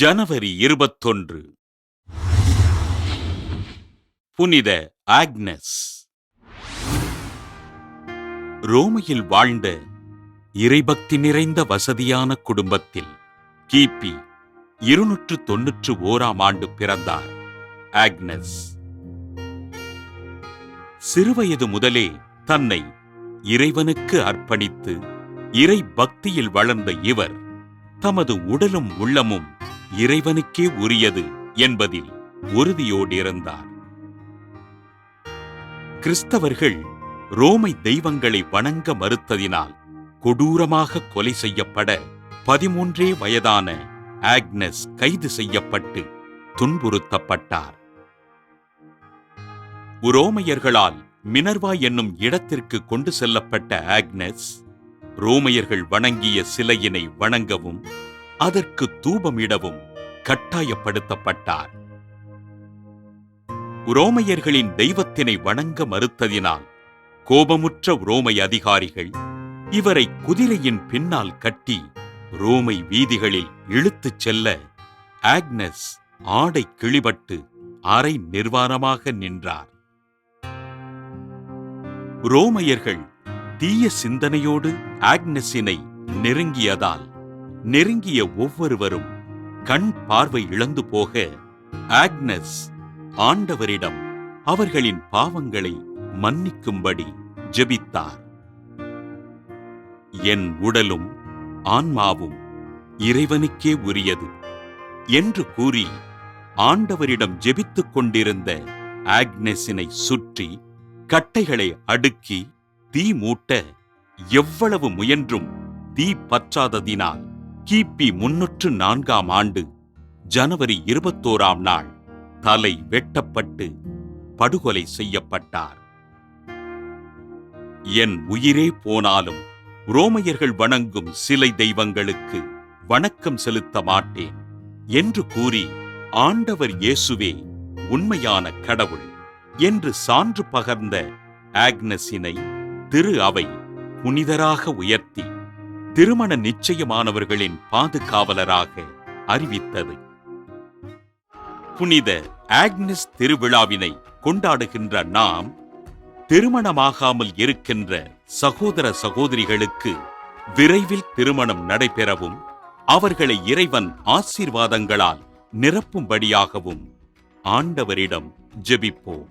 ஜனவரி இருபத்தொன்று. புனித ஆக்னஸ். ரோமையில் வாழ்ந்த இறைபக்தி நிறைந்த வசதியான குடும்பத்தில் கிபி இருநூற்று தொன்னூற்று ஓராம் ஆண்டு பிறந்தார் ஆக்னஸ். சிறுவயது முதலே தன்னை இறைவனுக்கு அர்ப்பணித்து இறை பக்தியில் வளர்ந்த இவர் தமது உடலும் உள்ளமும் இறைவனுக்கே உரியது என்பதில் உறுதியோடிருந்தார். கிறிஸ்தவர்கள் ரோமை தெய்வங்களை வணங்க மறுத்ததினால் கொடூரமாக கொலை செய்யப்பட பதிமூன்றே வயதான ஆக்னஸ் கைது செய்யப்பட்டு துன்புறுத்தப்பட்டார். உரோமையர்களால் மினர்வா என்னும் இடத்திற்கு கொண்டு செல்லப்பட்ட ஆக்னஸ் ரோமையர்கள் வணங்கிய சிலையினை வணங்கவும் அதற்கு தூபமிடவும் கட்டாயப்படுத்தப்பட்டார். உரோமையர்களின் தெய்வத்தினை வணங்க மறுத்ததினால் கோபமுற்ற உரோமை அதிகாரிகள் இவரை குதிரையின் பின்னால் கட்டி ரோமை வீதிகளில் இழுத்துச் செல்ல ஆக்னஸ் ஆடை கிழிபட்டு அரை நிர்வாணமாக நின்றார். ரோமையர்கள் தீய சிந்தனையோடு ஆக்னஸினை நெருங்கியதால் நெருங்கிய ஒவ்வொருவரும் கண் பார்வை இழந்து போக ஆக்னஸ் ஆண்டவரிடம் அவர்களின் பாவங்களை மன்னிக்கும்படி ஜெபித்தார். என் உடலும் ஆன்மாவும் இறைவனுக்கே உரியது என்று கூறி ஆண்டவரிடம் ஜெபித்துக் கொண்டிருந்த ஆக்னஸினை சுற்றி கட்டைகளை அடுக்கி தீ மூட்ட எவ்வளவு முயன்றும் தீ பற்றாததினால் கிபி முன்னூற்று நான்காம் ஆண்டு ஜனவரி இருபத்தோராம் நாள் தலை வெட்டப்பட்டு படுகொலை செய்யப்பட்டார். என் உயிரே போனாலும் ரோமையர்கள் வணங்கும் சிலை தெய்வங்களுக்கு வணக்கம் செலுத்த மாட்டேன் என்று கூறி ஆண்டவர் இயேசுவே உண்மையான கடவுள் என்று சான்று பகர்ந்த ஆக்னஸினை திரு அவை புனிதராக உயர்த்தி திருமண நிச்சயமானவர்களின் பாதுகாவலராக அறிவித்தது. புனித ஆக்னஸ் திருவிழாவினை கொண்டாடுகின்ற நாம் திருமணமாகாமல் இருக்கின்ற சகோதர சகோதரிகளுக்கு விரைவில் திருமணம் நடைபெறவும் அவர்களை இறைவன் ஆசீர்வாதங்களால் நிரப்பும்படியாகவும் ஆண்டவரிடம் ஜெபிப்போம்.